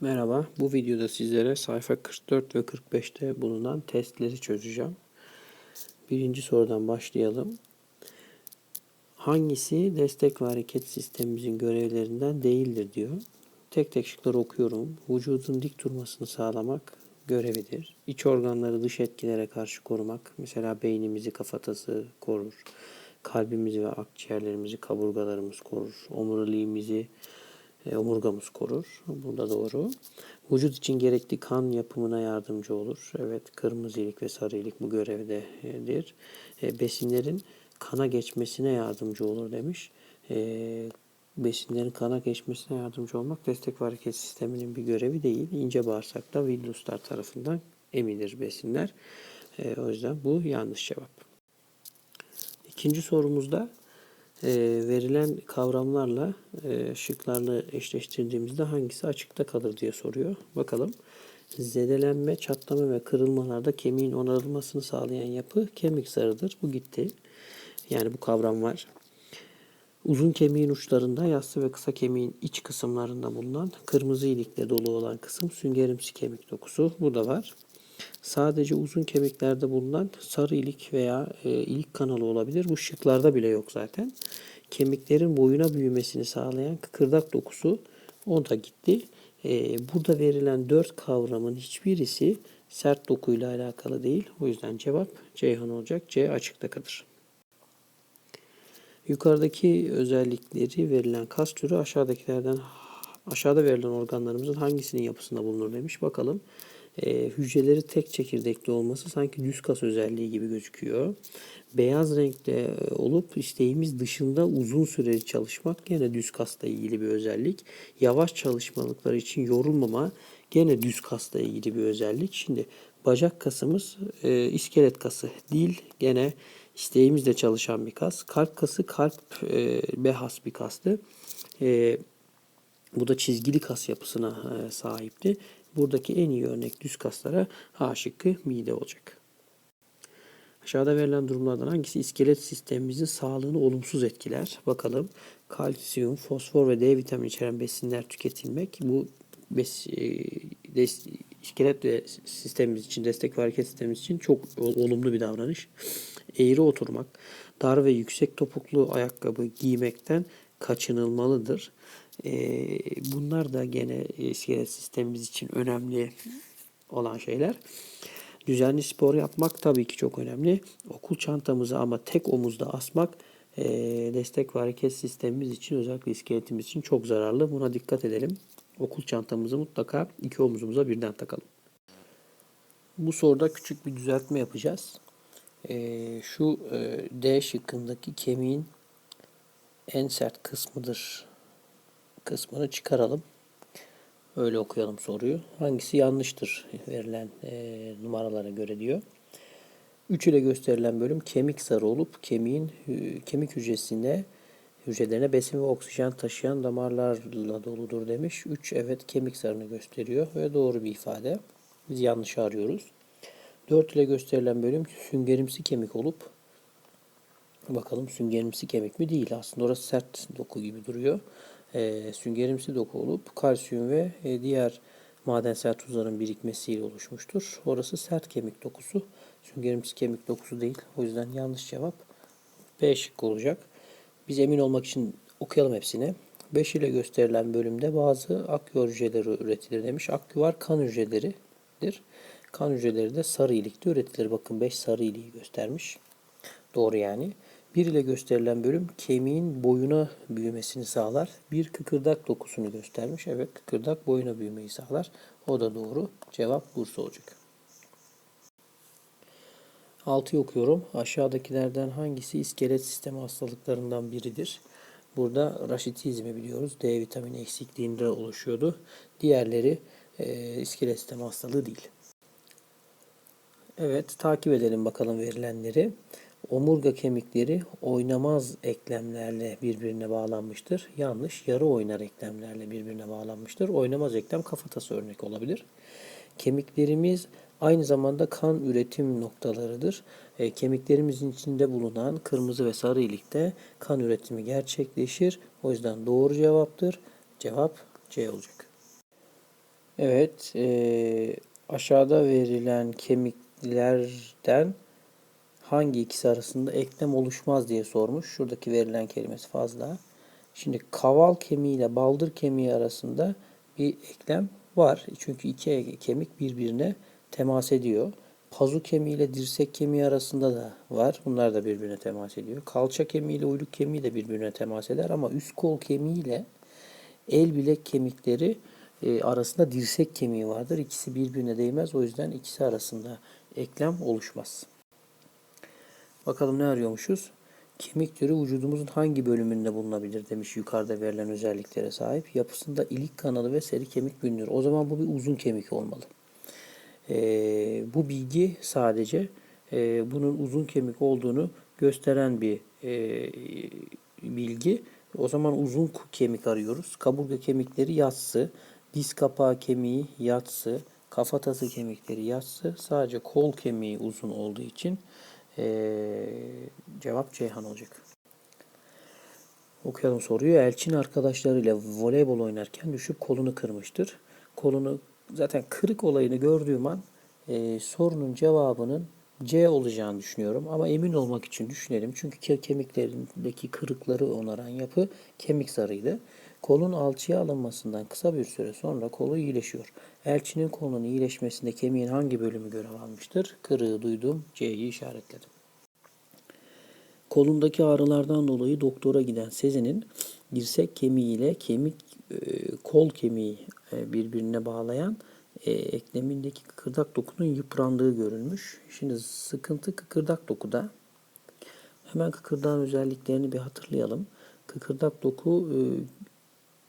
Merhaba, bu videoda sizlere sayfa 44 ve 45'te bulunan testleri çözeceğim. Birinci sorudan başlayalım. Hangisi destek ve hareket sistemimizin görevlerinden değildir diyor. Tek tek şıkları okuyorum. Vücudun dik durmasını sağlamak görevidir. İç organları dış etkilere karşı korumak, mesela beynimizi, kafatası korur. Kalbimizi ve akciğerlerimizi, kaburgalarımız korur. Omuriliğimizi, e, omurgamız korur. Bu da doğru. Vücut için gerekli kan yapımına yardımcı olur. Evet, kırmızı ilik ve sarı ilik bu görevdedir. E, besinlerin kana geçmesine yardımcı olur demiş. E, besinlerin kana geçmesine yardımcı olmak destek hareket sisteminin bir görevi değil. İnce bağırsakta villuslar tarafından emilir besinler. O yüzden bu yanlış cevap. İkinci sorumuzda e, verilen kavramlarla e, şıklarla eşleştirdiğimizde hangisi açıkta kalır diye soruyor. Bakalım. Zedelenme, çatlama ve kırılmalarda kemiğin onarılmasını sağlayan yapı kemik zarıdır. Bu gitti. Yani bu kavram var. Uzun kemiğin uçlarında, yassı ve kısa kemiğin iç kısımlarında bulunan kırmızı ilikle dolu olan kısım süngerimsi kemik dokusu. Bu da var. Sadece uzun kemiklerde bulunan sarı ilik veya e, ilik kanalı olabilir. Bu şıklarda bile yok zaten. Kemiklerin boyuna büyümesini sağlayan kıkırdak dokusu o da gitti. E, burada verilen dört kavramın hiçbirisi sert dokuyla alakalı değil. O yüzden cevap Ceyhan olacak. C açıkta kalır. Yukarıdaki özellikleri verilen kas türü aşağıdakilerden aşağıda verilen organlarımızın hangisinin yapısında bulunur demiş. Bakalım e, hücreleri tek çekirdekli olması sanki düz kas özelliği gibi gözüküyor. Beyaz renkte olup isteğimiz dışında uzun süreli çalışmak gene düz kasla ilgili bir özellik. Yavaş çalışmalıklar için yorulmama gene düz kasla ilgili bir özellik. Şimdi bacak kasımız e, iskelet kası değil gene isteğimizle çalışan bir kas. Kalp kası kalp e, behas bir kastı. E, bu da çizgili kas yapısına e, sahipti. Buradaki en iyi örnek düz kaslara A şıkkı mide olacak. Aşağıda verilen durumlardan hangisi iskelet sistemimizin sağlığını olumsuz etkiler? Bakalım. Kalsiyum, fosfor ve D vitamini içeren besinler tüketilmek bu bes, e, iskelet ve sistemimiz için, destek ve hareket sistemimiz için çok olumlu bir davranış. Eğri oturmak, dar ve yüksek topuklu ayakkabı giymekten kaçınılmalıdır. Ee, bunlar da gene iskelet sistemimiz için önemli olan şeyler. Düzenli spor yapmak tabii ki çok önemli. Okul çantamızı ama tek omuzda asmak e, destek ve hareket sistemimiz için özellikle iskeletimiz için çok zararlı. Buna dikkat edelim. Okul çantamızı mutlaka iki omuzumuza birden takalım. Bu soruda küçük bir düzeltme yapacağız. E, şu e, D şıkkındaki kemiğin en sert kısmıdır kısmını çıkaralım. Öyle okuyalım soruyu. Hangisi yanlıştır verilen e, numaralara göre diyor. 3 ile gösterilen bölüm kemik zarı olup kemiğin kemik hücresine hücrelerine besin ve oksijen taşıyan damarlarla doludur demiş. 3 evet kemik zarını gösteriyor ve doğru bir ifade. Biz yanlış arıyoruz. 4 ile gösterilen bölüm süngerimsi kemik olup bakalım süngerimsi kemik mi değil aslında orası sert doku gibi duruyor e, süngerimsi doku olup kalsiyum ve e, diğer madensel tuzların birikmesiyle oluşmuştur. Orası sert kemik dokusu. Süngerimsi kemik dokusu değil. O yüzden yanlış cevap B şıkkı olacak. Biz emin olmak için okuyalım hepsini. 5 ile gösterilen bölümde bazı akü hücreleri üretilir demiş. Akü var kan hücreleridir. Kan hücreleri de sarı ilikte üretilir. Bakın 5 sarı iliği göstermiş. Doğru yani. 1 ile gösterilen bölüm kemiğin boyuna büyümesini sağlar. Bir kıkırdak dokusunu göstermiş. Evet kıkırdak boyuna büyümeyi sağlar. O da doğru. Cevap Bursa olacak. 6'yı okuyorum. Aşağıdakilerden hangisi iskelet sistemi hastalıklarından biridir? Burada raşitizmi biliyoruz. D vitamini eksikliğinde oluşuyordu. Diğerleri e, iskelet sistemi hastalığı değil. Evet takip edelim bakalım verilenleri. Omurga kemikleri oynamaz eklemlerle birbirine bağlanmıştır. Yanlış, yarı oynar eklemlerle birbirine bağlanmıştır. Oynamaz eklem kafatası örnek olabilir. Kemiklerimiz aynı zamanda kan üretim noktalarıdır. E, kemiklerimizin içinde bulunan kırmızı ve sarı ilikte kan üretimi gerçekleşir. O yüzden doğru cevaptır. Cevap C olacak. Evet, eee, aşağıda verilen kemiklerden hangi ikisi arasında eklem oluşmaz diye sormuş. Şuradaki verilen kelimesi fazla. Şimdi kaval kemiği ile baldır kemiği arasında bir eklem var. Çünkü iki kemik birbirine temas ediyor. Pazu kemiği ile dirsek kemiği arasında da var. Bunlar da birbirine temas ediyor. Kalça kemiği ile uyluk kemiği de birbirine temas eder ama üst kol kemiği ile el bilek kemikleri e, arasında dirsek kemiği vardır. İkisi birbirine değmez. O yüzden ikisi arasında eklem oluşmaz. Bakalım ne arıyormuşuz? Kemik türü vücudumuzun hangi bölümünde bulunabilir demiş yukarıda verilen özelliklere sahip. Yapısında ilik kanalı ve seri kemik bulunuyor. O zaman bu bir uzun kemik olmalı. Ee, bu bilgi sadece e, bunun uzun kemik olduğunu gösteren bir e, bilgi. O zaman uzun kemik arıyoruz. Kaburga kemikleri yatsı, diz kapağı kemiği yatsı, kafatası kemikleri yatsı. Sadece kol kemiği uzun olduğu için ee, cevap Ceyhan olacak. Okuyalım soruyu. Elçin arkadaşlarıyla voleybol oynarken düşüp kolunu kırmıştır. Kolunu zaten kırık olayını gördüğüm an e, sorunun cevabının C olacağını düşünüyorum. Ama emin olmak için düşünelim. Çünkü ke- kemiklerindeki kırıkları onaran yapı kemik zarıydı. Kolun alçıya alınmasından kısa bir süre sonra kolu iyileşiyor. Elçinin kolunun iyileşmesinde kemiğin hangi bölümü görev almıştır? Kırığı duydum. C'yi işaretledim. Kolundaki ağrılardan dolayı doktora giden Sezen'in dirsek kemiği ile kemik e, kol kemiği e, birbirine bağlayan e, eklemindeki kıkırdak dokunun yıprandığı görülmüş. Şimdi sıkıntı kıkırdak dokuda. Hemen kıkırdağın özelliklerini bir hatırlayalım. Kıkırdak doku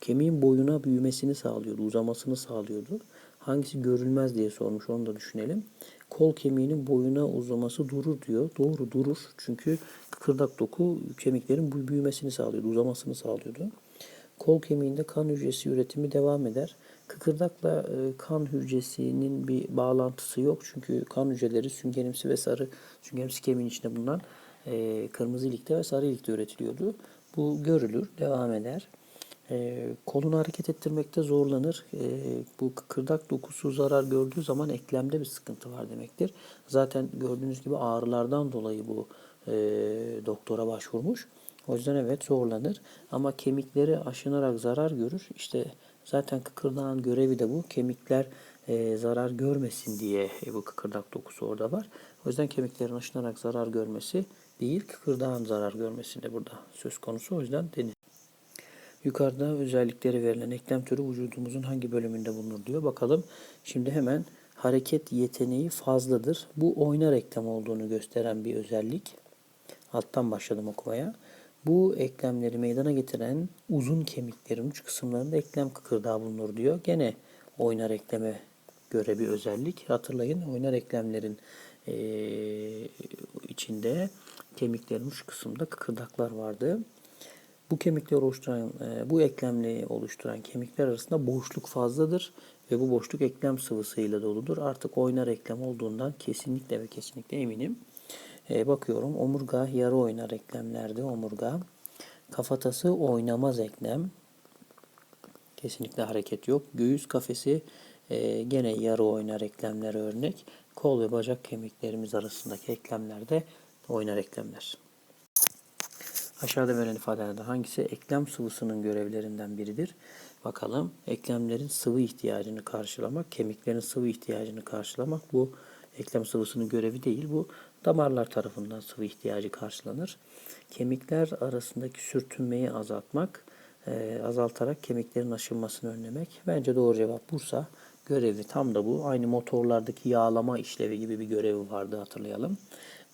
kemiğin boyuna büyümesini sağlıyordu, uzamasını sağlıyordu. Hangisi görülmez diye sormuş, onu da düşünelim. Kol kemiğinin boyuna uzaması durur diyor. Doğru durur. Çünkü kıkırdak doku kemiklerin büyümesini sağlıyordu, uzamasını sağlıyordu. Kol kemiğinde kan hücresi üretimi devam eder. Kıkırdakla e, kan hücresinin bir bağlantısı yok. Çünkü kan hücreleri süngerimsi ve sarı, süngerimsi kemiğin içinde bulunan e, kırmızı ilikte ve sarı ilikte üretiliyordu. Bu görülür, devam eder. E, kolunu hareket ettirmekte zorlanır. E, bu kıkırdak dokusu zarar gördüğü zaman eklemde bir sıkıntı var demektir. Zaten gördüğünüz gibi ağrılardan dolayı bu e, doktora başvurmuş. O yüzden evet zorlanır. Ama kemikleri aşınarak zarar görür. İşte zaten kıkırdağın görevi de bu. Kemikler e, zarar görmesin diye e, bu kıkırdak dokusu orada var. O yüzden kemiklerin aşınarak zarar görmesi değil, kıkırdağın zarar görmesi de burada söz konusu. O yüzden denir. Yukarıda özellikleri verilen eklem türü vücudumuzun hangi bölümünde bulunur diyor. Bakalım şimdi hemen hareket yeteneği fazladır. Bu oynar eklem olduğunu gösteren bir özellik. Alttan başladım okumaya. Bu eklemleri meydana getiren uzun kemiklerin uç kısımlarında eklem kıkırdağı bulunur diyor. Gene oynar ekleme göre bir özellik. Hatırlayın oynar eklemlerin eee, içinde kemiklerin uç kısmında kıkırdaklar vardı. Bu kemikleri oluşturan, e, bu eklemliği oluşturan kemikler arasında boşluk fazladır ve bu boşluk eklem sıvısıyla doludur. Artık oynar eklem olduğundan kesinlikle ve kesinlikle eminim. E, bakıyorum omurga yarı oynar eklemlerde omurga. Kafatası oynamaz eklem. Kesinlikle hareket yok. Göğüs kafesi e, gene yarı oynar eklemler örnek. Kol ve bacak kemiklerimiz arasındaki eklemlerde oynar eklemler. Aşağıda verilen ifadelerden hangisi eklem sıvısının görevlerinden biridir? Bakalım. Eklemlerin sıvı ihtiyacını karşılamak, kemiklerin sıvı ihtiyacını karşılamak bu eklem sıvısının görevi değil. Bu damarlar tarafından sıvı ihtiyacı karşılanır. Kemikler arasındaki sürtünmeyi azaltmak, e, azaltarak kemiklerin aşınmasını önlemek. Bence doğru cevap Bursa. Görevi tam da bu. Aynı motorlardaki yağlama işlevi gibi bir görevi vardı hatırlayalım.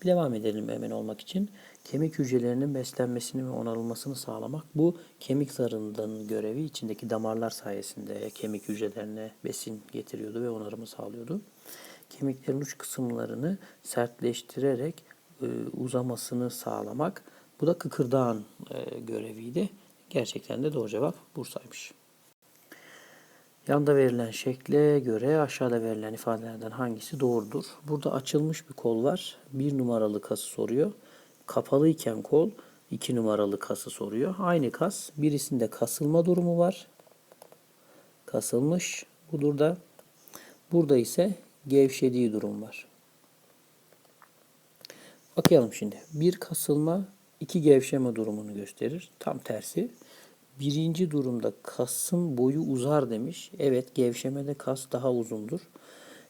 Bir devam edelim emin olmak için. Kemik hücrelerinin beslenmesini ve onarılmasını sağlamak bu kemik zarından görevi içindeki damarlar sayesinde kemik hücrelerine besin getiriyordu ve onarımı sağlıyordu. Kemiklerin uç kısımlarını sertleştirerek e, uzamasını sağlamak bu da kıkırdağın e, göreviydi. Gerçekten de doğru cevap Bursa'ymış. Yanda verilen şekle göre aşağıda verilen ifadelerden hangisi doğrudur? Burada açılmış bir kol var. Bir numaralı kası soruyor. Kapalı iken kol iki numaralı kası soruyor. Aynı kas. Birisinde kasılma durumu var. Kasılmış. budur da burada ise gevşediği durum var. Bakayalım şimdi. Bir kasılma, iki gevşeme durumunu gösterir. Tam tersi. Birinci durumda kasın boyu uzar demiş. Evet gevşemede kas daha uzundur.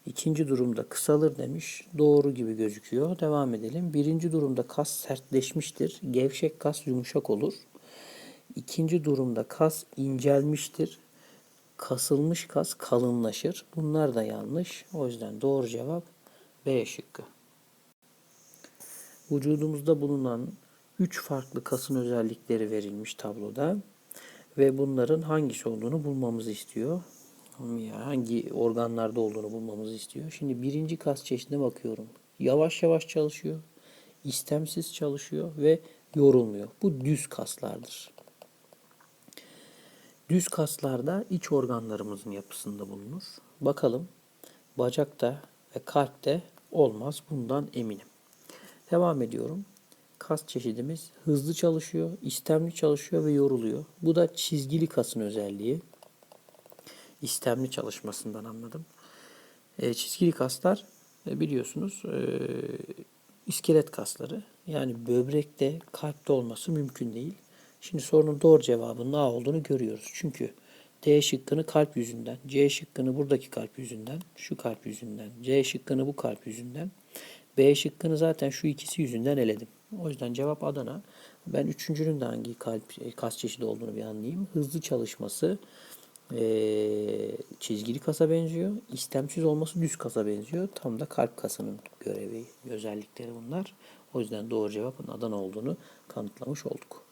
İkinci durumda kısalır demiş. Doğru gibi gözüküyor. Devam edelim. Birinci durumda kas sertleşmiştir. Gevşek kas yumuşak olur. İkinci durumda kas incelmiştir. Kasılmış kas kalınlaşır. Bunlar da yanlış. O yüzden doğru cevap B şıkkı. Vücudumuzda bulunan 3 farklı kasın özellikleri verilmiş tabloda ve bunların hangisi olduğunu bulmamızı istiyor. Hangi organlarda olduğunu bulmamızı istiyor. Şimdi birinci kas çeşidine bakıyorum. Yavaş yavaş çalışıyor, istemsiz çalışıyor ve yorulmuyor. Bu düz kaslardır. Düz kaslarda iç organlarımızın yapısında bulunur. Bakalım bacakta ve kalpte olmaz. Bundan eminim. Devam ediyorum. Kas çeşidimiz hızlı çalışıyor, istemli çalışıyor ve yoruluyor. Bu da çizgili kasın özelliği. İstemli çalışmasından anladım. E, çizgili kaslar e, biliyorsunuz e, iskelet kasları. Yani böbrekte, kalpte olması mümkün değil. Şimdi sorunun doğru cevabının A olduğunu görüyoruz. Çünkü D şıkkını kalp yüzünden, C şıkkını buradaki kalp yüzünden, şu kalp yüzünden, C şıkkını bu kalp yüzünden, B şıkkını zaten şu ikisi yüzünden eledim. O yüzden cevap Adana. Ben üçüncünün de hangi kalp kas çeşidi olduğunu bir anlayayım. Hızlı çalışması eee, çizgili kasa benziyor. İstemsiz olması düz kasa benziyor. Tam da kalp kasının görevi, özellikleri bunlar. O yüzden doğru cevabın Adana olduğunu kanıtlamış olduk.